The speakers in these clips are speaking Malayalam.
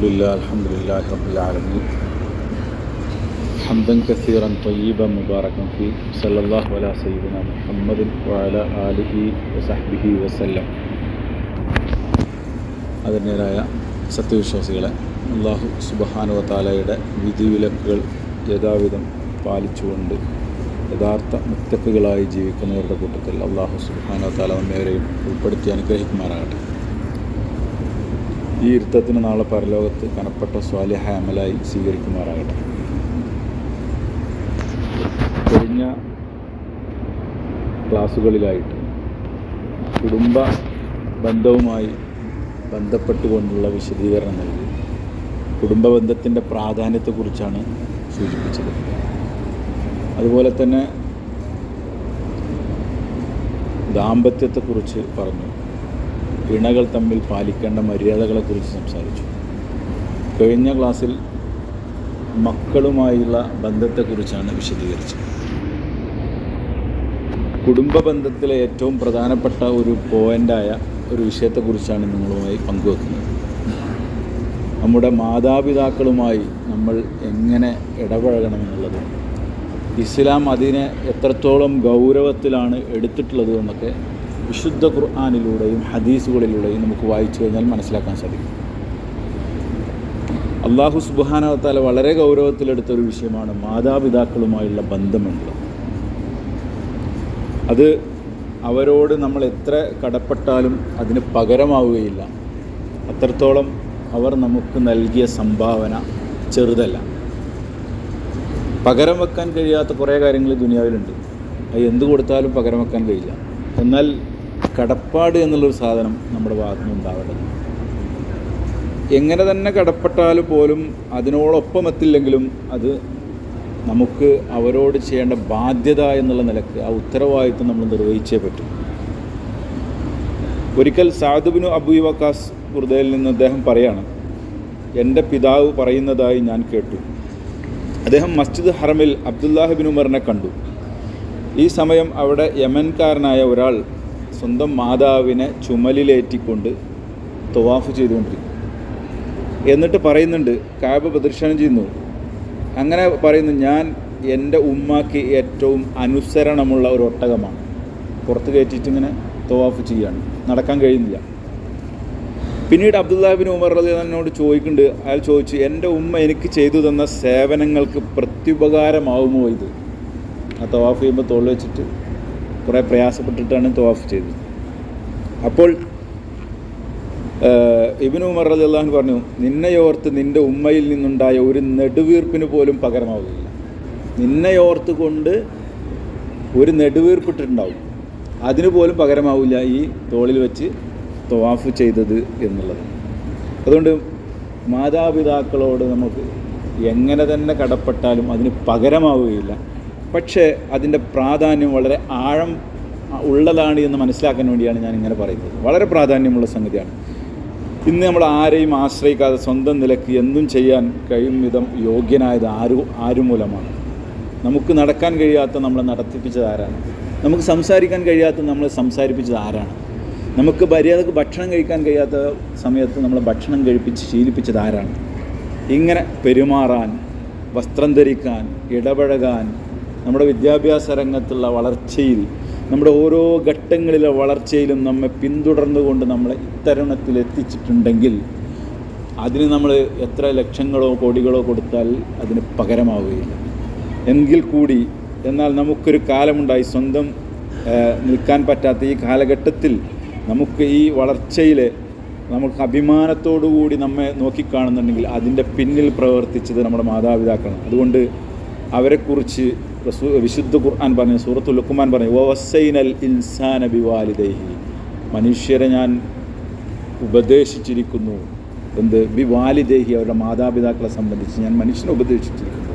لله الحمد لله رب العالمين حمدا كثيرا طيبا مباركا فيه صلى الله على سيدنا محمد وعلى آله وصحبه وسلم അതിൻ്റെതായ സത്യവിശ്വാസികളെ അള്ളാഹു സുബഹാനുവത്താലയുടെ വിധിവിലക്കുകൾ യഥാവിധം പാലിച്ചുകൊണ്ട് യഥാർത്ഥ മുത്തക്കുകളായി ജീവിക്കുന്നവരുടെ കൂട്ടത്തിൽ അള്ളാഹു സുബഹാനുവത്താല നമ്മേവരെയും ഉൾപ്പെടുത്തി അനുഗ്രഹിക്കുമാറാകട്ടെ ഈ ഇരുത്തത്തിന് നാളെ പരലോകത്ത് കനപ്പെട്ട സ്വാലിഹ അമലായി സ്വീകരിക്കുമാറാകട്ടെ. കഴിഞ്ഞ ക്ലാസ്സുകളിലായിട്ട് കുടുംബ ബന്ധവുമായി ബന്ധപ്പെട്ടുകൊണ്ടുള്ള വിശദീകരണം നൽകി. കുടുംബ ബന്ധത്തിന്റെ പ്രാധാന്യത്തെക്കുറിച്ചാണ് സൂചിപ്പിച്ചത്. അതുപോലെ തന്നെ ദാമ്പത്യത്തെക്കുറിച്ച് പറഞ്ഞു. ഇണകൾ തമ്മിൽ പാലിക്കേണ്ട മര്യാദകളെക്കുറിച്ച് സംസാരിച്ചു. കഴിഞ്ഞ ക്ലാസ്സിൽ മക്കളുമായുള്ള ബന്ധത്തെക്കുറിച്ചാണ് വിശദീകരിച്ചത്. കുടുംബ ബന്ധത്തിലെ ഏറ്റവും പ്രധാനപ്പെട്ട ഒരു പോയിന്റായ ഒരു വിഷയത്തെക്കുറിച്ചാണ് നിങ്ങളുമായി പങ്കുവെക്കുന്നത്. നമ്മുടെ മാതാപിതാക്കളുമായി നമ്മൾ എങ്ങനെ ഇടപഴകണമെന്നുള്ളത് ഇസ്ലാം അതിനെ എത്രത്തോളം ഗൗരവത്തിലാണ് എടുത്തിട്ടുള്ളത് എന്നൊക്കെ വിശുദ്ധ ഖുർആാനിലൂടെയും ഹദീസുകളിലൂടെയും നമുക്ക് വായിച്ചു കഴിഞ്ഞാൽ മനസ്സിലാക്കാൻ സാധിക്കും. അള്ളാഹു സുബാനവത്താല വളരെ ഗൗരവത്തിലെടുത്ത ഒരു വിഷയമാണ് മാതാപിതാക്കളുമായുള്ള ബന്ധമെന്നുള്ളത് അത് അവരോട് നമ്മൾ എത്ര കടപ്പെട്ടാലും അതിന് പകരമാവുകയില്ല. അത്രത്തോളം അവർ നമുക്ക് നൽകിയ സംഭാവന ചെറുതല്ല. പകരം വെക്കാൻ കഴിയാത്ത കുറേ കാര്യങ്ങൾ ദുനിയാവിലുണ്ട്. അത് എന്ത് കൊടുത്താലും പകരം വെക്കാൻ കഴിയില്ല. എന്നാൽ കടപ്പാട് എന്നുള്ളൊരു സാധനം നമ്മുടെ ഭാഗത്തു നിന്ന് എങ്ങനെ തന്നെ കടപ്പെട്ടാൽ പോലും അതിനോടൊപ്പം എത്തില്ലെങ്കിലും അത് നമുക്ക് അവരോട് ചെയ്യേണ്ട ബാധ്യത എന്നുള്ള നിലയ്ക്ക് ആ ഉത്തരവാദിത്വം നമ്മൾ നിർവഹിച്ചേ പറ്റും. ഒരിക്കൽ സാധുബിനു അബു വക്കാസ് ബുർദയിൽ നിന്ന് അദ്ദേഹം പറയാണ് എന്റെ പിതാവ് പറയുന്നതായി ഞാൻ കേട്ടു. അദ്ദേഹം മസ്ജിദ് ഹറമിൽ അബ്ദുല്ലാഹിബിൻ ഉമറിനെ കണ്ടു. ഈ സമയം അവിടെ യമൻകാരനായ ഒരാൾ സ്വന്തം മാതാവിനെ ചുമലിലേറ്റിക്കൊണ്ട് തവാഫ് ചെയ്തുകൊണ്ടിരിക്കും എന്നിട്ട് പറയുന്നുണ്ട് കാബ് പ്രദർശനം ചെയ്യുന്നു. അങ്ങനെ പറയുന്നു ഞാൻ എന്റെ ഉമ്മാക്ക് ഏറ്റവും അനുസരണമുള്ള ഒരു ഒട്ടകമാണ്. പുറത്ത് കയറ്റിയിട്ട് ഇങ്ങനെ തവാഫ് ചെയ്യുകയാണ് നടക്കാൻ കഴിയുന്നില്ല. പിന്നീട് അബ്ദുല്ലാബിൻ ഉമർ എന്നോട് ചോദിക്കുന്നുണ്ട് അയാൾ ചോദിച്ചു എന്റെ ഉമ്മ എനിക്ക് ചെയ്തു തന്ന സേവനങ്ങൾക്ക് പ്രത്യുപകാരമാവുമോ ഇത്? ആ തവാഫ് ചെയ്യുമ്പോൾ തോളിൽ വെച്ചിട്ട് കുറേ പ്രയാസപ്പെട്ടിട്ടാണ് തവാഫ് ചെയ്തത്. അപ്പോൾ ഇബിന് ഉമർ അലി അള്ളാഹു പറഞ്ഞു നിന്നെയോർത്ത് നിന്റെ ഉമ്മയിൽ നിന്നുണ്ടായ ഒരു നെടുവീർപ്പിന് പോലും പകരമാവുകയില്ല. നിന്നെയോർത്ത് കൊണ്ട് ഒരു നെടുവീർപ്പിട്ടിട്ടുണ്ടാവും. അതിന് പോലും പകരമാവില്ല ഈ തോളിൽ വെച്ച് തവാഫ് ചെയ്തത് എന്നുള്ളത്. അതുകൊണ്ട് മാതാപിതാക്കളോട് നമുക്ക് എങ്ങനെ തന്നെ കടപ്പെട്ടാലും അതിന് പകരമാവുകയില്ല. പക്ഷേ അതിന്റെ പ്രാധാന്യം വളരെ ആഴം ഉള്ളതാണ് എന്ന് മനസ്സിലാക്കാൻ വേണ്ടിയാണ് ഞാൻ ഇങ്ങനെ പറയുന്നത്. വളരെ പ്രാധാന്യമുള്ള സംഗതിയാണ്. ഇന്ന് നമ്മൾ ആരെയും ആശ്രയിക്കാതെ സ്വന്തം നിലയ്ക്ക് എന്തും ചെയ്യാൻ കഴിയും വിധം യോഗ്യനായത് ആരു ആരു മൂലമാണ് നമുക്ക് നടക്കാൻ കഴിയാത്ത നമ്മളെ നടത്തിപ്പിച്ചത് ആരാണ്? നമുക്ക് സംസാരിക്കാൻ കഴിയാത്ത നമ്മളെ സംസാരിപ്പിച്ചത് ആരാണ്? നമുക്ക് മര്യാദയ്ക്ക് ഭക്ഷണം കഴിക്കാൻ കഴിയാത്ത സമയത്ത് നമ്മളെ ഭക്ഷണം കഴിപ്പിച്ച് ശീലിപ്പിച്ചത് ആരാണ്? ഇങ്ങനെ പെരുമാറാൻ വസ്ത്രം ധരിക്കാൻ ഇടപഴകാൻ നമ്മുടെ വിദ്യാഭ്യാസ രംഗത്തുള്ള വളർച്ചയിൽ നമ്മുടെ ഓരോ ഘട്ടങ്ങളിലെ വളർച്ചയിലും നമ്മെ പിന്തുടർന്നുകൊണ്ട് നമ്മളെ ഇത്തരുണത്തിൽ എത്തിച്ചിട്ടുണ്ടെങ്കിൽ അതിന് നമ്മൾ എത്ര ലക്ഷങ്ങളോ കോടികളോ കൊടുത്താൽ അതിന് പകരമാവുകയില്ല. എങ്കിൽ കൂടി എന്നാൽ നമുക്കൊരു കാലമുണ്ടായി സ്വന്തം നിൽക്കാൻ പറ്റാത്ത ഈ കാലഘട്ടത്തിൽ നമുക്ക് ഈ വളർച്ചയിൽ നമുക്ക് അഭിമാനത്തോടുകൂടി നമ്മെ നോക്കിക്കാണുന്നുണ്ടെങ്കിൽ അതിന്റെ പിന്നിൽ പ്രവർത്തിച്ചത് നമ്മുടെ മാതാപിതാക്കളാണ്. അതുകൊണ്ട് അവരെക്കുറിച്ച് വിശുദ്ധ ഖുർആൻ പറഞ്ഞു സൂറത്തു ലുക്കുമാൻ പറഞ്ഞു വസൈനൽ ഇൻസാന ബിവാലിദൈഹി. മനുഷ്യരെ ഞാൻ ഉപദേശിച്ചിരിക്കുന്നു. എന്ത്? ബിവാലിദേഹി അവരുടെ മാതാപിതാക്കളെ സംബന്ധിച്ച് ഞാൻ മനുഷ്യനെ ഉപദേശിച്ചിരിക്കുന്നു.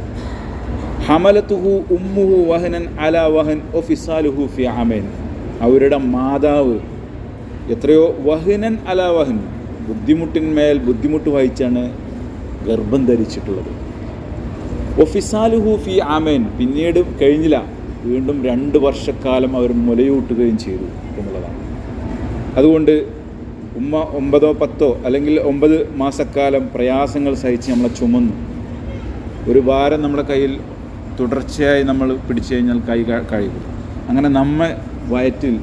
ഹമലത്തുഹു ഉമ്മുഹു വഹനൻ അല വഹൻ ഒഫിസാലുഹു ഫി അമേൻ. അവരുടെ മാതാവ് എത്രയോ വഹനൻ അല വഹൻ. ബുദ്ധിമുട്ടിന്മേൽ ബുദ്ധിമുട്ട് വഹിച്ചാണ് ഗർഭം ധരിച്ചിട്ടുള്ളത്. ഒഫിസാലുഹു ഫി ആമേൻ പിന്നീട് കഴിഞ്ഞില്ല. വീണ്ടും രണ്ട് വർഷക്കാലം അവർ മുലയൂട്ടുകയും ചെയ്തു എന്നുള്ളതാണ്. അതുകൊണ്ട് ഉമ്മ ഒമ്പതോ പത്തോ അല്ലെങ്കിൽ ഒമ്പത് മാസക്കാലം പ്രയാസങ്ങൾ സഹിച്ച് നമ്മളെ ചുമന്നു. ഒരു ഭാരം നമ്മുടെ കയ്യിൽ തുടർച്ചയായി നമ്മൾ പിടിച്ചു കഴിഞ്ഞാൽ കൈ കഴിയും അങ്ങനെ നമ്മെ വയറ്റിൽ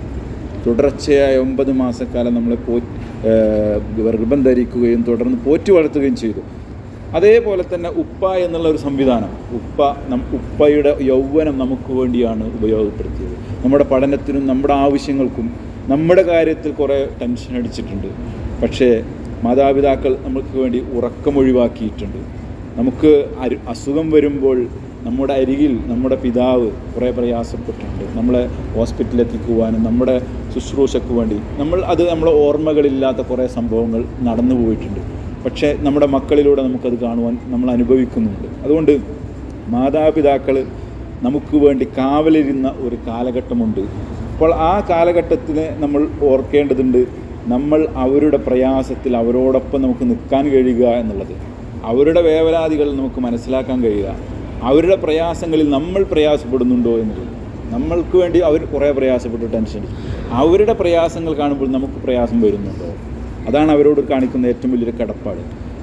തുടർച്ചയായി ഒമ്പത് മാസക്കാലം നമ്മളെ പോ ഗർഭം ധരിക്കുകയും തുടർന്ന് പോറ്റി വളർത്തുകയും ചെയ്തു. അതേപോലെ തന്നെ ഉപ്പ എന്നുള്ള ഒരു സംവിധാനം. ഉപ്പ നം ഉപ്പയുടെ യൗവനം നമുക്ക് വേണ്ടിയാണ് ഉപയോഗപ്പെടുത്തിയത്. നമ്മുടെ പഠനത്തിനും നമ്മുടെ ആവശ്യങ്ങൾക്കും നമ്മുടെ കാര്യത്തിൽ കുറേ ടെൻഷൻ അടിച്ചിട്ടുണ്ട്. പക്ഷേ മാതാപിതാക്കൾ നമുക്ക് വേണ്ടി ഉറക്കമൊഴിവാക്കിയിട്ടുണ്ട് നമുക്ക് അരു അസുഖം വരുമ്പോൾ നമ്മുടെ അരികിൽ നമ്മുടെ പിതാവ് കുറേ പ്രയാസപ്പെട്ടിട്ടുണ്ട്. നമ്മളെ ഹോസ്പിറ്റലിൽ എത്തിക്കുവാനും നമ്മുടെ ശുശ്രൂഷയ്ക്ക് വേണ്ടി നമ്മൾ അത് നമ്മുടെ ഓർമ്മകളില്ലാത്ത കുറേ സംഭവങ്ങൾ നടന്നു പോയിട്ടുണ്ട് പക്ഷേ നമ്മുടെ മക്കളിലൂടെ നമുക്കത് കാണുവാൻ നമ്മൾ അനുഭവിക്കുന്നുണ്ട്. അതുകൊണ്ട് മാതാപിതാക്കൾ നമുക്ക് വേണ്ടി കാവലിരുന്ന ഒരു കാലഘട്ടമുണ്ട്. അപ്പോൾ ആ കാലഘട്ടത്തിനെ നമ്മൾ ഓർക്കേണ്ടതുണ്ട്. നമ്മൾ അവരുടെ പ്രയാസത്തിൽ അവരോടൊപ്പം നമുക്ക് നിൽക്കാൻ കഴിയുക എന്നുള്ളത്. അവരുടെ വേവലാതികൾ നമുക്ക് മനസ്സിലാക്കാൻ കഴിയുക. അവരുടെ പ്രയാസങ്ങളിൽ നമ്മൾ പ്രയാസപ്പെടുന്നുണ്ടോ എന്നുള്ളത്. നമ്മൾക്ക് വേണ്ടി അവർ കുറേ പ്രയാസപ്പെട്ടു ടെൻഷൻ അവരുടെ പ്രയാസങ്ങൾ കാണുമ്പോൾ നമുക്ക് പ്രയാസം വരുന്നുണ്ടോ? അതാണ് അവരോട് കാണിക്കുന്ന ഏറ്റവും വലിയൊരു കടപ്പാട്.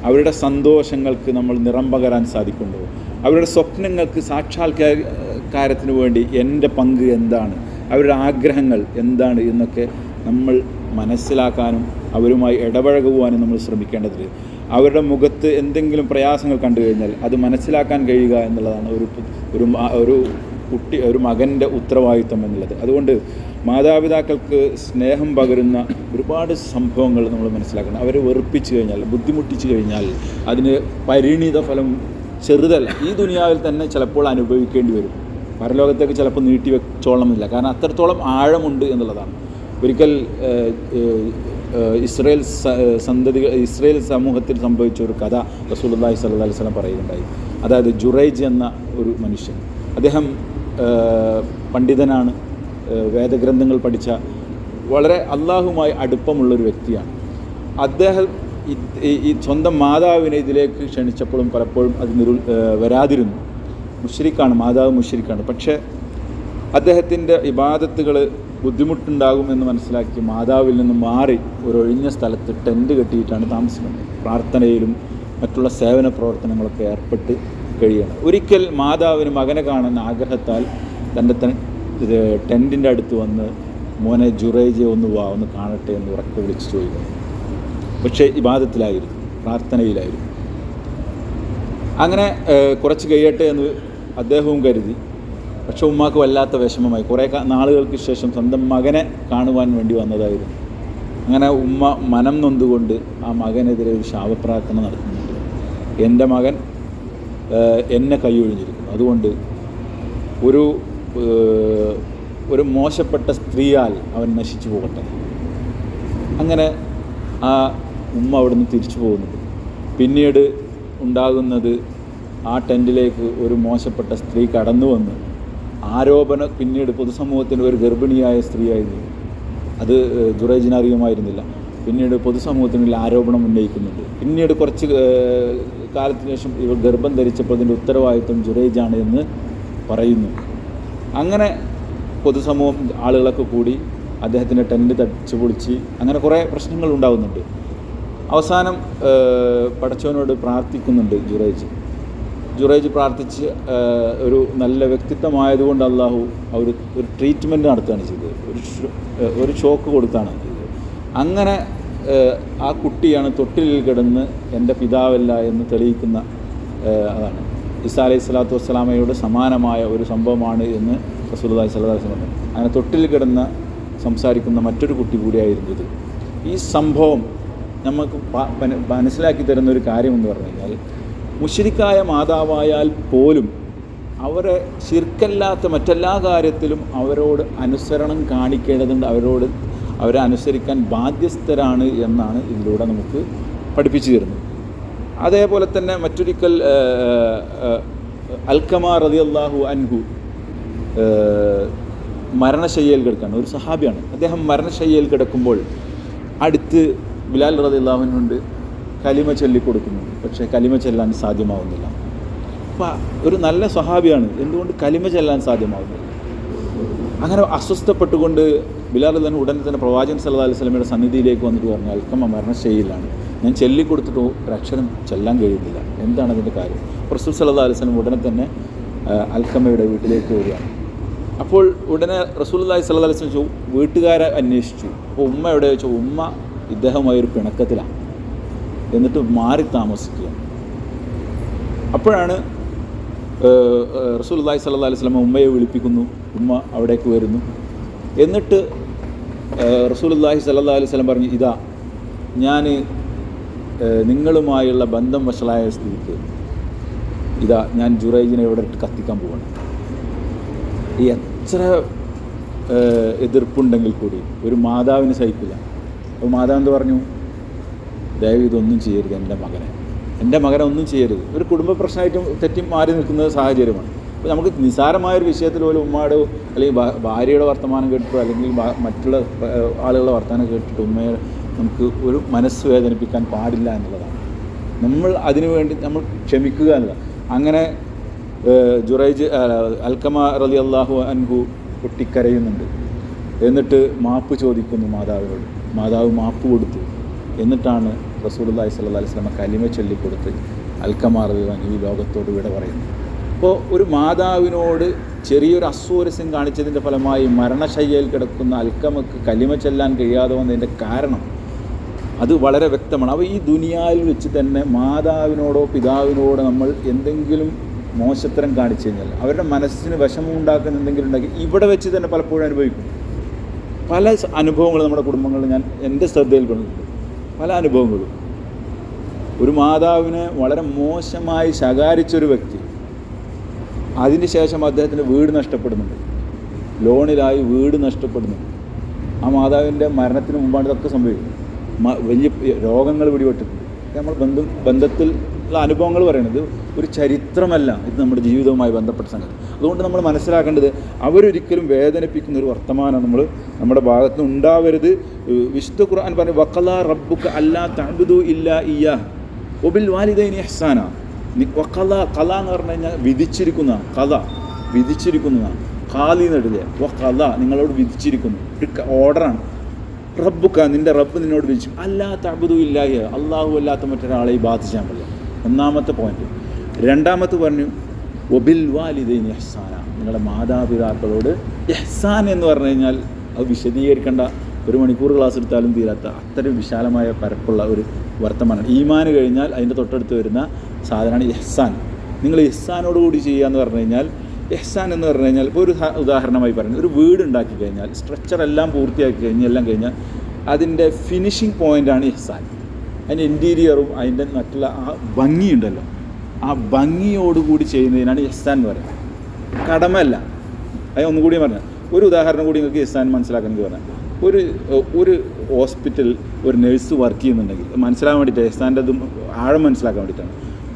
അവരുടെ സന്തോഷങ്ങൾക്ക് നമ്മൾ നിറം പകരാൻ സാധിക്കുന്നുണ്ടോ? അവരുടെ സ്വപ്നങ്ങൾക്ക് സാക്ഷാത്കാരത്തിന് വേണ്ടി എന്റെ പങ്ക് എന്താണ്? അവരുടെ ആഗ്രഹങ്ങൾ എന്താണ് എന്നൊക്കെ നമ്മൾ മനസ്സിലാക്കാനും അവരുമായി ഇടപഴകുവാനും നമ്മൾ ശ്രമിക്കേണ്ടതില്ല അവരുടെ മുഖത്ത് എന്തെങ്കിലും പ്രയാസങ്ങൾ കണ്ടു കഴിഞ്ഞാൽ അത് മനസ്സിലാക്കാൻ കഴിയുക എന്നുള്ളതാണ് ഒരു ഒരു ഒരു കുട്ടി ഒരു മകന്റെ ഉത്തരവാദിത്വം എന്നുള്ളത്. അതുകൊണ്ട് മാതാപിതാക്കൾക്ക് സ്നേഹം പകരുന്ന ഒരുപാട് സംഭവങ്ങൾ നമ്മൾ മനസ്സിലാക്കണം. അവരെ വെറുപ്പിച്ചു കഴിഞ്ഞാൽ ബുദ്ധിമുട്ടിച്ചു കഴിഞ്ഞാൽ അതിന് പരിണിത ഫലം ചെറുതല്ല. ഈ ദുനിയാവിൽ തന്നെ ചിലപ്പോൾ അനുഭവിക്കേണ്ടി വരും. പരലോകത്തേക്ക് ചിലപ്പോൾ നീട്ടി വെച്ചോളണമെന്നില്ല. കാരണം അത്രത്തോളം ആഴമുണ്ട് എന്നുള്ളതാണ്. ഒരിക്കൽ ഇസ്രയേൽ സന്തതി ഇസ്രയേൽ സമൂഹത്തിൽ സംഭവിച്ച ഒരു കഥ സ്വല്ലല്ലാഹി അലൈഹി വസല്ലം പറയുകയുണ്ടായി. അതായത് ജുറൈജ് എന്ന ഒരു മനുഷ്യൻ. അദ്ദേഹം പണ്ഡിതനാണ്. വേദഗ്രന്ഥങ്ങൾ പഠിച്ച വളരെ അള്ളാഹുമായി അടുപ്പമുള്ളൊരു വ്യക്തിയാണ്. അദ്ദേഹം ഈ- സ്വന്തം മാതാവിനെ ഇതിലേക്ക് ക്ഷണിച്ചപ്പോഴും പലപ്പോഴും അത് നിരു വരാതിരുന്നു. മുഷരിക്കാണ് മാതാവ് മുഷരിക്കാണ് പക്ഷേ അദ്ദേഹത്തിന്റെ ഇബാദത്തുകൾ ബുദ്ധിമുട്ടുണ്ടാകും എന്ന് മനസ്സിലാക്കി മാതാവിൽ നിന്ന് മാറി ഒരു ഒഴിഞ്ഞ സ്ഥലത്ത് ടെന്റ് കെട്ടിയിട്ടാണ് താമസിക്കുന്നത്. പ്രാർത്ഥനയിലും മറ്റുള്ള സേവന പ്രവർത്തനങ്ങളൊക്കെ ഏർപ്പെട്ട് കഴിയണം. ഒരിക്കൽ മാതാവിന് മകനെ കാണുന്ന ആഗ്രഹത്താൽ തന്റെ ഇത് ടെന്റിന്റെ അടുത്ത് വന്ന് മോനെ ജുറൈജെ ഒന്ന് വാ ഒന്ന് കാണട്ടെ എന്ന് ഉറക്കെ വിളിച്ച് ചോദിക്കുന്നു. പക്ഷേ ഇബാദത്തിലായിരുന്നു പ്രാർത്ഥനയിലായിരുന്നു. അങ്ങനെ കുറച്ച് കഴിയട്ടെ എന്ന് അദ്ദേഹവും കരുതി. പക്ഷെ ഉമ്മാക്ക് വല്ലാത്ത വിഷമമായി. കുറേ നാളുകൾക്ക് ശേഷം സ്വന്തം മകനെ കാണുവാൻ വേണ്ടി വന്നതായിരുന്നു. അങ്ങനെ ഉമ്മ മനം നൊന്തുകൊണ്ട് ആ മകനെതിരെ ഒരു ശാപപ്രാർത്ഥന നടത്തുന്നുണ്ട്. എന്റെ മകൻ എന്നെ കൈയൊഴിഞ്ഞിരിക്കുന്നു. അതുകൊണ്ട് ഒരു ഒരു മോശപ്പെട്ട സ്ത്രീയാൽ അവൻ നശിച്ചു പോകട്ടെ. അങ്ങനെ ആ ഉമ്മ അവിടെ നിന്ന് തിരിച്ചു പോകുന്നത്. പിന്നീട് ഉണ്ടാകുന്നത് ആ ടെന്റിലേക്ക് ഒരു മോശപ്പെട്ട സ്ത്രീ കടന്നു വന്ന് ആരോപണ പിന്നീട് പൊതുസമൂഹത്തിന്റെ ഒരു ഗർഭിണിയായ സ്ത്രീയായിരുന്നു. അത് ജുറൈജിന് പിന്നീട് പൊതുസമൂഹത്തിനുള്ള ആരോപണം ഉന്നയിക്കുന്നുണ്ട്. പിന്നീട് കുറച്ച് കാലത്തിന് ശേഷം ഇവർ ഗർഭം ധരിച്ചപ്പോൾ അതിന്റെ ഉത്തരവാദിത്വം ജുറേജാണ് എന്ന് പറയുന്നു. അങ്ങനെ പൊതുസമൂഹം ആളുകളൊക്കെ കൂടി അദ്ദേഹത്തിന്റെ ടെന്റ് തടിച്ചു പൊളിച്ച് അങ്ങനെ കുറേ പ്രശ്നങ്ങൾ ഉണ്ടാകുന്നുണ്ട് അവസാനം പടച്ചവനോട് പ്രാർത്ഥിക്കുന്നുണ്ട് ജുറേജ്. ജുറേജ് പ്രാർത്ഥിച്ച് ഒരു നല്ല വ്യക്തിത്വമായതുകൊണ്ട് അള്ളാഹു അവർ ഒരു ട്രീറ്റ്മെന്റ് നടത്തുകയാണ് ചെയ്തത്. ഒരു ഒരു ഷോക്ക് കൊടുത്താണ് ചെയ്തത്. അങ്ങനെ ആ കുട്ടിയാണ് തൊട്ടിലിൽ കിടന്ന് എന്റെ പിതാവല്ല എന്ന് തെളിയിക്കുന്ന അതാണ്. ഇസാ അലൈഹി സ്വലാത്തു വസ്സലാമയോട് സമാനമായ ഒരു സംഭവമാണ് എന്ന് അലൈഹി വസല്ലം പറഞ്ഞു. അങ്ങനെ തൊട്ടിൽ കിടന്ന് സംസാരിക്കുന്ന മറ്റൊരു കുട്ടി കൂടിയായിരുന്നു ഇത് ഈ സംഭവം നമുക്ക് മനസ്സിലാക്കി തരുന്ന ഒരു കാര്യം എന്ന് പറഞ്ഞു കഴിഞ്ഞാൽ മുഷിരിക്കായ മാതാവായാൽ പോലും അവരെ ശിർക്കല്ലാത്ത മറ്റെല്ലാ കാര്യത്തിലും അവരോട് അനുസരണം കാണിക്കേണ്ടതുണ്ട് അവരോട് അവരെ അനുസരിക്കാൻ ബാധ്യസ്ഥരാണ് എന്നാണ് ഇതിലൂടെ നമുക്ക് പഠിപ്പിച്ചു തരുന്നത്. അതേപോലെ തന്നെ മറ്റൊരിക്കൽ അൽക്കമാ റതി അള്ളാഹു അൻഹു മരണശയ്യയിൽ കിടക്കുകയാണ് ഒരു സഹാബിയാണ്. അദ്ദേഹം മരണശയ്യയിൽ കിടക്കുമ്പോൾ അടുത്ത് ബിലാൽ റതി അള്ളാഹുവിനുണ്ട് കലിമ ചൊല്ലിക്കൊടുക്കുന്നു പക്ഷേ കലിമ ചെല്ലാൻ സാധ്യമാവുന്നില്ല. അപ്പം ഒരു നല്ല സഹാബിയാണ്. എന്തുകൊണ്ട് കലിമ ചെല്ലാൻ സാധ്യമാവുന്നില്ല? അങ്ങനെ അസ്വസ്ഥപ്പെട്ടുകൊണ്ട് ബിലാൽ തന്നെ ഉടനെ തന്നെ പ്രവാചകൻ സല്ലാ അലൈഹി സ്വലമയുടെ സന്നിധിയിലേക്ക് വന്നിട്ട് പറഞ്ഞു അൽക്കമ മരണശൈലിയിലാണ് ഞാൻ ചൊല്ലിക്കൊടുത്തിട്ട് ഒരക്ഷരം ചെല്ലാൻ കഴിയുന്നില്ല. എന്താണ് അതിന്റെ കാര്യം? റസൂൽ സല്ലല്ലാഹു അലൈഹി സ്വലം ഉടനെ തന്നെ അൽക്കമ്മയുടെ വീട്ടിലേക്ക് വരികയാണ്. അപ്പോൾ ഉടനെ റസൂലുള്ളാഹി സ്വല്ലല്ലാഹു അലൈഹി വസല്ലം ചോ വീട്ടുകാരെ അന്വേഷിച്ചു. അപ്പോൾ ഉമ്മ എവിടെ ചോദിച്ചു? ഉമ്മ ഇദ്ദേഹമായി ഒരു പിണക്കത്തിലാണ്. എന്നിട്ട് മാറി താമസിക്കുക അപ്പോഴാണ് റസൂലുള്ളാഹി സ്വല്ലല്ലാഹു അലൈഹി വസല്ലം ഉമ്മയെ വിളിപ്പിക്കുന്നു. ഉമ്മ അവിടേക്ക് വരുന്നു. എന്നിട്ട് റസൂലുള്ളാഹി സല്ലാ അലൈഹി വസല്ലം പറഞ്ഞു ഇതാ ഞാൻ നിങ്ങളുമായുള്ള ബന്ധം വഷളായ സ്ഥിതിക്ക് ഇതാ ഞാൻ ജുറൈജിനെ ഇവിടെ ഇട്ട് കത്തിക്കാൻ പോവാണ്. എത്ര എതിർപ്പുണ്ടെങ്കിൽ കൂടി ഒരു മാതാവിന് സഹിക്കില്ല. അപ്പോൾ മാതാവ് എന്ത് പറഞ്ഞു? ദയവ് ഇതൊന്നും ചെയ്യരുത് എന്റെ മകനെ. എന്റെ മകനെ ഒന്നും ചെയ്യരുത്. ഒരു കുടുംബ പ്രശ്നമായിട്ടും തെറ്റി മാറി നിൽക്കുന്ന സാഹചര്യമാണ്. അപ്പോൾ നമുക്ക് നിസാരമായൊരു വിഷയത്തിൽ പോലും ഉമ്മയുടെ അല്ലെങ്കിൽ ഭാര്യയുടെ വർത്തമാനം കേട്ടിട്ടോ അല്ലെങ്കിൽ മറ്റുള്ള ആളുകളുടെ വർത്തമാനം കേട്ടിട്ട് ഉമ്മയെ നമുക്ക് ഒരു മനസ്സ് വേദനിപ്പിക്കാൻ പാടില്ല എന്നുള്ളതാണ്. നമ്മൾ അതിനു വേണ്ടി നമ്മൾ ക്ഷമിക്കുക എന്നുള്ളത് അങ്ങനെ ജുറൈജ് അൽക്കമ റലി അള്ളാഹു അൻഹു പൊട്ടിക്കരയുന്നുണ്ട്. എന്നിട്ട് മാപ്പ് ചോദിക്കുന്നു മാതാവിനോട്. മാതാവ് മാപ്പ് കൊടുത്തു. എന്നിട്ടാണ് റസൂലുള്ളാഹി സല്ല അലൈഹി വസല്ലം കലിമ ചൊല്ലിക്കൊടുത്ത് അൽക്കമ റലി ഈ ലോകത്തോട് വിട പറയുന്നത്. അപ്പോൾ ഒരു മാതാവിനോട് ചെറിയൊരു അസ്വാരസ്യം കാണിച്ചതിന്റെ ഫലമായി മരണശയ്യയിൽ കിടക്കുന്ന അൽക്കമക്ക് കലിമ ചെല്ലാൻ കഴിയാതെ വന്നതിന്റെ കാരണം അത് വളരെ വ്യക്തമാണ്. അപ്പോൾ ഈ ദുനിയാവിൽ വെച്ച് തന്നെ മാതാവിനോടോ പിതാവിനോടോ നമ്മൾ എന്തെങ്കിലും മോശത്തരം കാണിച്ചു കഴിഞ്ഞാൽ അവരുടെ മനസ്സിന് വിഷമം ഉണ്ടാക്കുന്ന എന്തെങ്കിലും ഉണ്ടെങ്കിൽ ഇവിടെ വെച്ച് തന്നെ പലപ്പോഴും അനുഭവിക്കും. പല അനുഭവങ്ങൾ നമ്മുടെ കുടുംബങ്ങളിൽ ഞാൻ എന്റെ ശ്രദ്ധയിൽ കൊണ്ടുണ്ട്. പല അനുഭവങ്ങളും. ഒരു മാതാവിനെ വളരെ മോശമായി ശകാരിച്ചൊരു വ്യക്തി അതിനുശേഷം അദ്ദേഹത്തിന്റെ വീട് നഷ്ടപ്പെടുന്നുണ്ട്. ലോണിലായി വീട് നഷ്ടപ്പെടുന്നുണ്ട്. ആ മാതാവിന്റെ മരണത്തിന് മുമ്പാണ് ഇതൊക്കെ സംഭവിക്കുന്നത്. വലിയ രോഗങ്ങൾ പിടിപെട്ടിട്ടുണ്ട് നമ്മൾ ബന്ധം ബന്ധത്തിൽ ഉള്ള അനുഭവങ്ങൾ പറയുന്നത് ഒരു ചരിത്രമല്ല ഇത് നമ്മുടെ ജീവിതവുമായി ബന്ധപ്പെട്ട സംഗതി. അതുകൊണ്ട് നമ്മൾ മനസ്സിലാക്കേണ്ടത് അവരൊരിക്കലും വേദനിപ്പിക്കുന്ന ഒരു വർത്തമാനം നമ്മൾ നമ്മുടെ ഭാഗത്ത് നിന്ന് ഉണ്ടാവരുത് വിശുദ്ധ ഖുർആൻ പറഞ്ഞു വക്കല റബ്ബുക്ക് അല്ലാ തഅബുദു ഇല്ലാ ഇയ്യാ. ഒബിൽ വാലിദൈനി ഇഹ്സാന. വക്കല കല എന്ന് പറഞ്ഞു കഴിഞ്ഞാൽ വിധിച്ചിരിക്കുന്ന കല വിധിച്ചിരിക്കുന്നതാണ് കാലി നടില്ലേ നിങ്ങളോട് വിധിച്ചിരിക്കുന്നു. ഒരു ഓർഡറാണ് റബ്ബുക്ക നിന്റെ റബ്ബ് നിന്നോട് വിളിച്ചു അല്ലാത്ത അബുദു ഇല്ലായ അള്ളാഹു അല്ലാത്ത മറ്റൊരാളെ ബാധിച്ചാൽ മതി ഒന്നാമത്തെ പോയിന്റ് രണ്ടാമത്തെ പറഞ്ഞു ഒബിൽ വാലിദൈൻ ഇഹ്സാന. നിങ്ങളുടെ മാതാപിതാക്കളോട് ഇഹ്സാൻ എന്ന് പറഞ്ഞു കഴിഞ്ഞാൽ അത് വിശദീകരിക്കേണ്ട. ഒരു മണിക്കൂർ ക്ലാസ് എടുത്താലും തീരാത്ത അത്രയും വിശാലമായ പരപ്പുള്ള ഒരു വർത്തമാനമാണ് ഈമാന് കഴിഞ്ഞാൽ അതിന്റെ തൊട്ടടുത്ത് വരുന്ന സാധനമാണ് ഇഹ്സാൻ. നിങ്ങൾ ഇഹ്സാനോടുകൂടി ചെയ്യുക എന്ന് പറഞ്ഞു കഴിഞ്ഞാൽ എഹ്സാൻ എന്ന് പറഞ്ഞു കഴിഞ്ഞാൽ ഇപ്പോൾ ഒരു ഉദാഹരണമായി പറഞ്ഞു ഒരു വീട് ഉണ്ടാക്കി കഴിഞ്ഞാൽ സ്ട്രക്ചർ എല്ലാം പൂർത്തിയാക്കി കഴിഞ്ഞ് എല്ലാം കഴിഞ്ഞാൽ അതിന്റെ ഫിനിഷിംഗ് പോയിന്റാണ് എഹ്സാൻ. അതിന്റെ ഇന്റീരിയറും അതിന്റെ മറ്റുള്ള ആ ഭംഗിയുണ്ടല്ലോ. ആ ഭംഗിയോടുകൂടി ചെയ്യുന്നതിനാണ് എഹ്സാൻ എന്ന് പറയുന്നത്. കടമല്ല അത് ഒന്നുകൂടി പറഞ്ഞു ഒരു ഉദാഹരണം കൂടി നിങ്ങൾക്ക് എഹ്സാൻ മനസ്സിലാക്കണമെങ്കിൽ പറഞ്ഞാൽ ഒരു ഒരു ഹോസ്പിറ്റൽ ഒരു നഴ്സ് വർക്ക് ചെയ്യുന്നുണ്ടെങ്കിൽ മനസ്സിലാക്കാൻ വേണ്ടിയിട്ട് എഹ്സാന്റെ അതും ആഴം മനസ്സിലാക്കാൻ വേണ്ടിയിട്ടാണ്.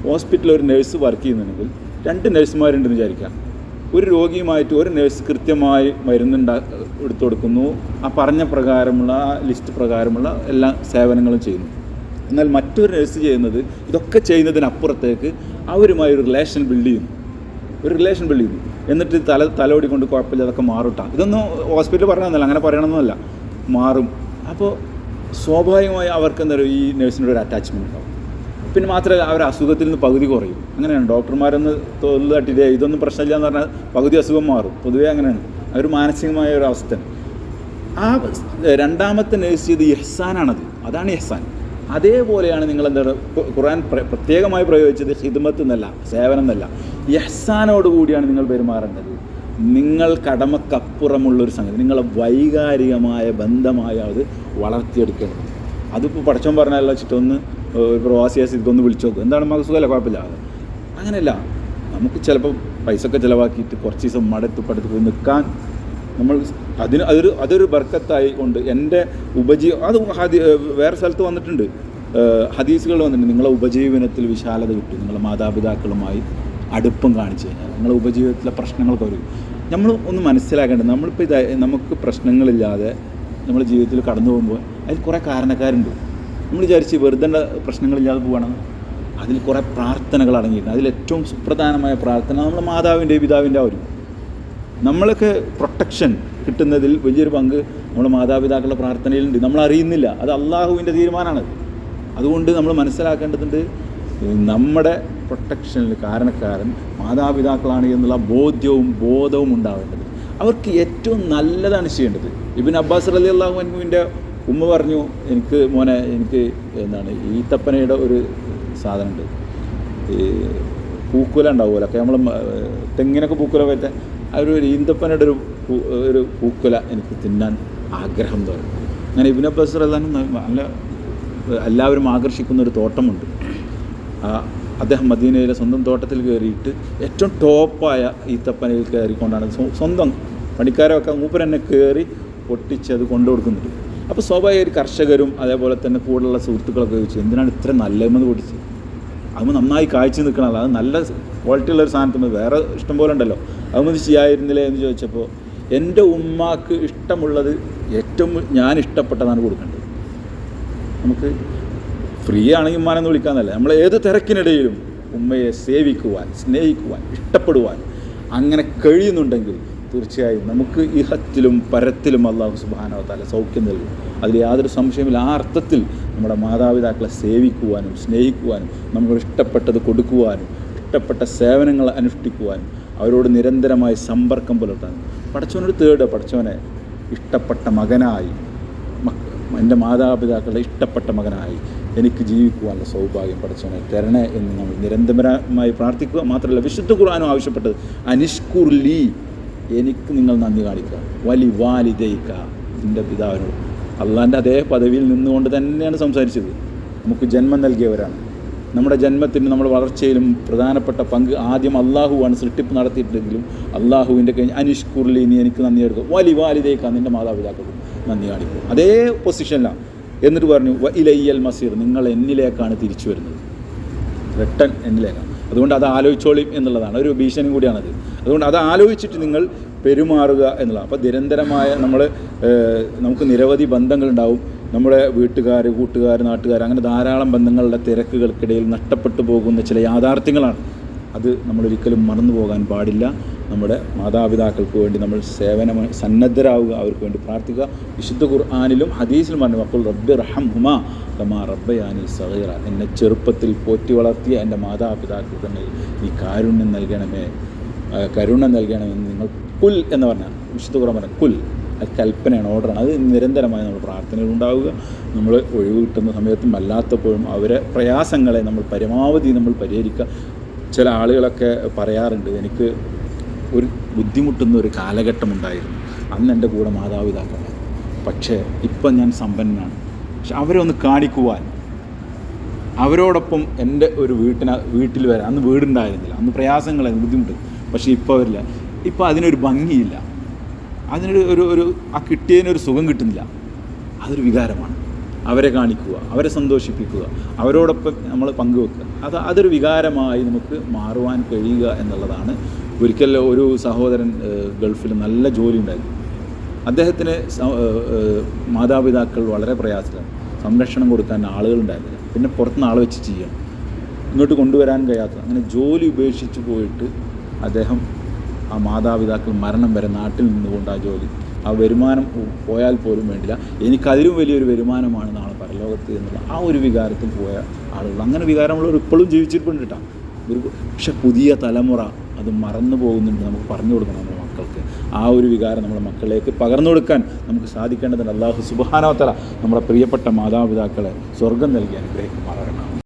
ഹോസ്പിറ്റലിൽ ഒരു നഴ്സ് വർക്ക് ചെയ്യുന്നുണ്ടെങ്കിൽ രണ്ട് നഴ്സുമാരുണ്ടെന്ന് വിചാരിക്കാം. ഒരു രോഗിയുമായിട്ട് ഒരു നഴ്സ് കൃത്യമായി മരുന്നുണ്ടാ എടുത്തു കൊടുക്കുന്നു. ആ പറഞ്ഞ പ്രകാരമുള്ള ആ ലിസ്റ്റ് പ്രകാരമുള്ള എല്ലാ സേവനങ്ങളും ചെയ്യുന്നു. എന്നാൽ മറ്റൊരു നഴ്സ് ചെയ്യുന്നത് ഇതൊക്കെ ചെയ്യുന്നതിനപ്പുറത്തേക്ക് അവരുമായി ഒരു റിലേഷൻ ബിൽഡ് ചെയ്യുന്നു. ഒരു റിലേഷൻ ബിൽഡ് ചെയ്യുന്നു. എന്നിട്ട് തല തലോടി കൊണ്ട് കുഴപ്പമില്ല അതൊക്കെ മാറുട്ടാ. ഇതൊന്നും ഹോസ്പിറ്റൽ പറയണമെന്നല്ല അങ്ങനെ പറയണമെന്നല്ല മാറും. അപ്പോൾ സ്വാഭാവികമായി അവർക്ക് എന്താ പറയുക ഈ നഴ്സിനോട് ഒരു അറ്റാച്ച്മെന്റ് ഉണ്ടാവും. പിന്നെ മാത്രമല്ല അവർ അസുഖത്തിൽ നിന്ന് പകുതി കുറയും. അങ്ങനെയാണ്. ഡോക്ടർമാരൊന്ന് തൊഴിൽ തട്ടിയിട്ട് ഇതൊന്നും പ്രശ്നമില്ല എന്ന് പറഞ്ഞാൽ പകുതി അസുഖം മാറും. പൊതുവേ അങ്ങനെയാണ്. അതൊരു മാനസികമായ ഒരു അവസ്ഥയാണ്. ആ രണ്ടാമത്തെ നേഴ്സ് ചെയ്ത് യഹ്സാനാണത് അതാണ് യഹ്സാൻ അതേപോലെയാണ് നിങ്ങൾ എന്താണ് ഖുറാൻ പ്ര- പ്രത്യേകമായി പ്രയോഗിച്ചത് ഹിദ്മത്ത് എന്നല്ല സേവനം എന്നല്ല. യഹ്സാനോട് കൂടിയാണ് നിങ്ങൾ പെരുമാറേണ്ടത്. നിങ്ങൾ കടമക്കപ്പുറമുള്ളൊരു സംഗതി. നിങ്ങളെ വൈകാരികമായ ബന്ധമായ അത് വളർത്തിയെടുക്കണം അതിപ്പോൾ പഠിച്ചോൻ പറഞ്ഞാലോ വെച്ചിട്ടൊന്ന് ഒരു പ്രവാസിയാസ് ഇതൊന്ന് വിളിച്ചു നോക്കും. എന്താണ് നമുക്ക് സുഖമല്ല? കുഴപ്പമില്ല. അങ്ങനെയല്ല. നമുക്ക് ചിലപ്പോൾ പൈസ ഒക്കെ ചിലവാക്കിയിട്ട് കുറച്ച് ദിവസം മടത്ത് പടുത്ത് പോയി നിൽക്കാൻ നമ്മൾ അതിന് അതൊരു അതൊരു ബർക്കത്തായി കൊണ്ട് എന്റെ ഉപജീവ അത് ഹദി വേറെ സ്ഥലത്ത് വന്നിട്ടുണ്ട്. ഹദീസുകൾ വന്നിട്ടുണ്ട്. നിങ്ങളെ ഉപജീവനത്തിൽ വിശാലത കിട്ടും. നിങ്ങളുടെ മാതാപിതാക്കളുമായി അടുപ്പം കാണിച്ചു കഴിഞ്ഞാൽ. നിങ്ങളുടെ ഉപജീവനത്തിലെ പ്രശ്നങ്ങളൊക്കെ വരും നമ്മൾ ഒന്ന് മനസ്സിലാക്കേണ്ടത് നമ്മളിപ്പോൾ ഇതായി നമുക്ക് പ്രശ്നങ്ങളില്ലാതെ നമ്മുടെ ജീവിതത്തിൽ കടന്നു പോകുമ്പോൾ അതിൽ കുറേ കാരണക്കാരുണ്ട്. നമ്മൾ വിചാരിച്ച് വെറുതെ പ്രശ്നങ്ങളില്ലാതെ പോകണം അതിൽ കുറേ പ്രാർത്ഥനകൾ അടങ്ങിയിട്ടുണ്ട്. അതിൽ ഏറ്റവും സുപ്രധാനമായ പ്രാർത്ഥന നമ്മുടെ മാതാവിന്റെ പിതാവിന്റെ ആ ഒരു. നമ്മളൊക്കെ പ്രൊട്ടക്ഷൻ കിട്ടുന്നതിൽ വലിയൊരു പങ്ക് നമ്മുടെ മാതാപിതാക്കളുടെ പ്രാർത്ഥനയിലുണ്ട്. നമ്മൾ അറിയുന്നില്ല. അത് അള്ളാഹുവിന്റെ തീരുമാനമാണ്. അതുകൊണ്ട് നമ്മൾ മനസ്സിലാക്കേണ്ടതുണ്ട് നമ്മുടെ പ്രൊട്ടക്ഷനിൽ കാരണക്കാരൻ മാതാപിതാക്കളാണ് എന്നുള്ള ബോധ്യവും ബോധവും ഉണ്ടാവേണ്ടത്. അവർക്ക് ഏറ്റവും നല്ലതാണ് ചെയ്യേണ്ടത്. ഇബിൻ അബ്ബാസ് അലി അള്ളാഹുവിന്റെ ഉമ്മ പറഞ്ഞു എനിക്ക് മോനെ എനിക്ക് എന്താണ് ഈത്തപ്പനയുടെ ഒരു സാധനമുണ്ട്. ഈ പൂക്കുല ഉണ്ടാവുമല്ലോ ഒക്കെ നമ്മൾ തെങ്ങിനൊക്കെ പൂക്കുല പോലത്തെ ആ ഒരു ഈന്തപ്പനയുടെ ഒരു ഒരു പൂക്കുല എനിക്ക് തിന്നാൻ ആഗ്രഹം തോന്നും. അങ്ങനെ അബ്ബാസ് റഹ്ലാൻ നല്ല എല്ലാവരും ആകർഷിക്കുന്ന ഒരു തോട്ടമുണ്ട്. അദ്ദേഹം മദീനയിലെ സ്വന്തം തോട്ടത്തിൽ കയറിയിട്ട് ഏറ്റവും ടോപ്പായ ഈത്തപ്പനയിൽ കയറിക്കൊണ്ടാണ് സ്വ- സ്വന്തം പണിക്കാരൊക്കെ മൂപ്പർ തന്നെ കയറി പൊട്ടിച്ച് അത് കൊണ്ടു കൊടുക്കുന്നുണ്ട് അപ്പോൾ സ്വാഭാവിക കർഷകരും അതേപോലെ തന്നെ കൂടുതലുള്ള സുഹൃത്തുക്കളൊക്കെ ചോദിച്ചു എന്തിനാണ് ഇത്ര നല്ലതെന്ന് പൊട്ടിച്ച് അത് നന്നായി കാഴ്ച നിൽക്കണമല്ലോ അത് നല്ല ക്വാളിറ്റി ഉള്ള ഒരു സാധനത്തിന് വേറെ ഇഷ്ടം പോലെ ഉണ്ടല്ലോ. അതൊന്നും ചെയ്യായിരുന്നില്ലേ? എന്ന് ചോദിച്ചപ്പോൾ എന്റെ ഉമ്മാക്ക് ഇഷ്ടമുള്ളത് ഏറ്റവും ഞാൻ ഇഷ്ടപ്പെട്ടതാണ് കൊടുക്കേണ്ടത്. നമുക്ക് ഫ്രീ ആണെങ്കിൽ ഉമ്മാനെന്ന് വിളിക്കാന്നല്ല നമ്മൾ ഏത് തിരക്കിനിടയിലും ഉമ്മയെ സേവിക്കുവാൻ സ്നേഹിക്കുവാൻ ഇഷ്ടപ്പെടുവാൻ അങ്ങനെ കഴിയുന്നുണ്ടെങ്കിൽ തീർച്ചയായും നമുക്ക് ഇഹത്തിലും പരത്തിലും അള്ളാഹു സുബാനോ തല സൗഖ്യം നൽകും. അതിൽ യാതൊരു സംശയമില്ല. ആ അർത്ഥത്തിൽ നമ്മുടെ മാതാപിതാക്കളെ സേവിക്കുവാനും സ്നേഹിക്കുവാനും നമ്മൾ ഇഷ്ടപ്പെട്ടത് കൊടുക്കുവാനും ഇഷ്ടപ്പെട്ട സേവനങ്ങൾ അനുഷ്ഠിക്കുവാനും അവരോട് നിരന്തരമായി സമ്പർക്കം പുലർത്താനും. പഠിച്ചവനൊരു തേട് പഠിച്ചവനെ ഇഷ്ടപ്പെട്ട മകനായി എന്റെ മാതാപിതാക്കളുടെ ഇഷ്ടപ്പെട്ട മകനായി എനിക്ക് ജീവിക്കുവാനുള്ള സൗഭാഗ്യം പഠിച്ചവനെ തരണേ എന്ന് നമ്മൾ നിരന്തരമായി പ്രാർത്ഥിക്കുക. മാത്രമല്ല വിശുദ്ധ ഖുർആാനും ആവശ്യപ്പെട്ടത് അനിഷ്കുർലി എനിക്ക് നിങ്ങൾ നന്ദി കാണിക്കുക. വലി വാലിദയിക്ക എന്റെ പിതാവിനോട്. അള്ളാന്റെ അതേ പദവിയിൽ നിന്നുകൊണ്ട് തന്നെയാണ് സംസാരിച്ചത്. നമുക്ക് ജന്മം നൽകിയവരാണ്. നമ്മുടെ ജന്മത്തിന് നമ്മുടെ വളർച്ചയിലും പ്രധാനപ്പെട്ട പങ്ക് ആദ്യം അള്ളാഹുവാണ് സൃഷ്ടിപ്പ് നടത്തിയിട്ടുണ്ടെങ്കിലും അള്ളാഹുവിന്റെ കഴിഞ്ഞ് അനിഷ്കുർലി നീ എനിക്ക് നന്ദി എടുക്കും. വലി വാലിദേക്കാ നിന്റെ മാതാപിതാക്കൾക്കും നന്ദി കാണിക്കും അതേ പൊസിഷനിലാണ് എന്നിട്ട് പറഞ്ഞു ഇലയ്യൽ മസീർ നിങ്ങൾ എന്നിലേക്കാണ് തിരിച്ചു വരുന്നത്. റിട്ടൺ എന്നിലേക്കാണ്. അതുകൊണ്ട് അത് ആലോചിച്ചോളിയും എന്നുള്ളതാണ്. ഒരു ഭീഷണി കൂടിയാണത്. അതുകൊണ്ട് അത് ആലോചിച്ചിട്ട് നിങ്ങൾ പെരുമാറുക എന്നുള്ളതാണ്. അപ്പോൾ നിരന്തരമായ നമ്മൾ നമുക്ക് നിരവധി ബന്ധങ്ങളുണ്ടാവും. നമ്മുടെ വീട്ടുകാർ കൂട്ടുകാർ നാട്ടുകാർ അങ്ങനെ ധാരാളം ബന്ധങ്ങളുടെ തിരക്കുകൾക്കിടയിൽ നഷ്ടപ്പെട്ടു പോകുന്ന ചില യാഥാർത്ഥ്യങ്ങളാണ്. അത് നമ്മളൊരിക്കലും മറന്നു പോകാൻ പാടില്ല. നമ്മുടെ മാതാപിതാക്കൾക്ക് വേണ്ടി നമ്മൾ സേവന സന്നദ്ധരാവുക അവർക്ക് വേണ്ടി പ്രാർത്ഥിക്കുക. വിശുദ്ധ ഖുർആാനിലും ഹദീസിലും പറഞ്ഞു അപ്പോൾ റബ്ബി റഹം ഹുമാ കമാ റബ്ബയാനി സഹീറ എന്നെ ചെറുപ്പത്തിൽ പോറ്റി വളർത്തിയ എന്റെ മാതാപിതാക്കൾക്ക് തന്നെ നീ കാരുണ്യം നൽകണമേ കരുണ നൽകണമെന്ന് നിങ്ങൾ കുൽ എന്ന് പറഞ്ഞാൽ വിശുദ്ധ ഖുർആൻ പറഞ്ഞ കുൽ അത് കൽപ്പനയാണ് ഓർഡറാണ്. അത് നിരന്തരമായി നമ്മൾ പ്രാർത്ഥനകൾ ഉണ്ടാവുക. നമ്മൾ ഒഴിവ് കിട്ടുന്ന സമയത്തും അല്ലാത്തപ്പോഴും അവരെ പ്രയാസങ്ങളെ നമ്മൾ പരമാവധി നമ്മൾ പരിഹരിക്കുക. ചില ആളുകളൊക്കെ പറയാറുണ്ട് എനിക്ക് ഒരു ബുദ്ധിമുട്ടുന്ന ഒരു കാലഘട്ടം ഉണ്ടായിരുന്നു. അന്ന് എന്റെ കൂടെ മാതാപിതാക്കളാണ് പക്ഷേ ഇപ്പം ഞാൻ സമ്പന്നനാണ്. പക്ഷെ അവരെ ഒന്ന് കാണിക്കുവാൻ. അവരോടൊപ്പം എന്റെ ഒരു വീട്ടിന വീട്ടിൽ വരാൻ അന്ന് വീടുണ്ടായിരുന്നില്ല. അന്ന് പ്രയാസങ്ങളായിരുന്നു ബുദ്ധിമുട്ട്. പക്ഷേ ഇപ്പോൾ അവരില്ല. ഇപ്പോൾ അതിനൊരു ഭംഗിയില്ല. അതിനൊരു ഒരു ഒരു ആ കിട്ടിയതിനൊരു സുഖം കിട്ടുന്നില്ല. അതൊരു വികാരമാണ്. അവരെ കാണിക്കുക അവരെ സന്തോഷിപ്പിക്കുക അവരോടൊപ്പം നമ്മൾ പങ്കുവെക്കുക. അത് അതൊരു വികാരമായി നമുക്ക് മാറുവാൻ കഴിയുക എന്നുള്ളതാണ്. ഒരിക്കൽ ഒരു സഹോദരൻ ഗൾഫിൽ നല്ല ജോലി ഉണ്ടായിരുന്നു. അദ്ദേഹത്തിന് മാതാപിതാക്കൾ വളരെ പ്രയാസത്തിലാണ്. സംരക്ഷണം കൊടുക്കാൻ ആളുകളുണ്ടായിരുന്നില്ല പിന്നെ പുറത്തുനിന്ന് ആൾ വെച്ച് ചെയ്യണം ഇങ്ങോട്ട് കൊണ്ടുവരാൻ കഴിയാത്ത അങ്ങനെ ജോലി ഉപേക്ഷിച്ച് പോയിട്ട് അദ്ദേഹം ആ മാതാപിതാക്കൾ മരണം വരെ നാട്ടിൽ നിന്നുകൊണ്ട് ആ ജോലി ആ വരുമാനം പോയാൽ പോലും വേണ്ടില്ല. എനിക്കതിലും വലിയൊരു വരുമാനമാണ് നാളെ പരലോകത്ത് എന്നുള്ള ആ ഒരു വികാരത്തിൽ പോയ ആളുകൾ. അങ്ങനെ വികാരമുള്ളവർ ഇപ്പോഴും ജീവിച്ചിരിപ്പുണ്ട് കേട്ടോ. ഒരു പക്ഷെ പുതിയ തലമുറ അത് മറന്നു പോകുന്നുണ്ട് നമുക്ക് പറഞ്ഞു കൊടുക്കണം നമ്മുടെ മക്കൾക്ക്. ആ ഒരു വികാരം നമ്മുടെ മക്കളിലേക്ക് പകർന്നു കൊടുക്കാൻ നമുക്ക് സാധിക്കേണ്ടതുണ്ട്. അള്ളാഹു സുബാനോത്തല നമ്മുടെ പ്രിയപ്പെട്ട മാതാപിതാക്കളെ സ്വർഗം നൽകി അനുഗ്രഹിക്കുമാറാകണം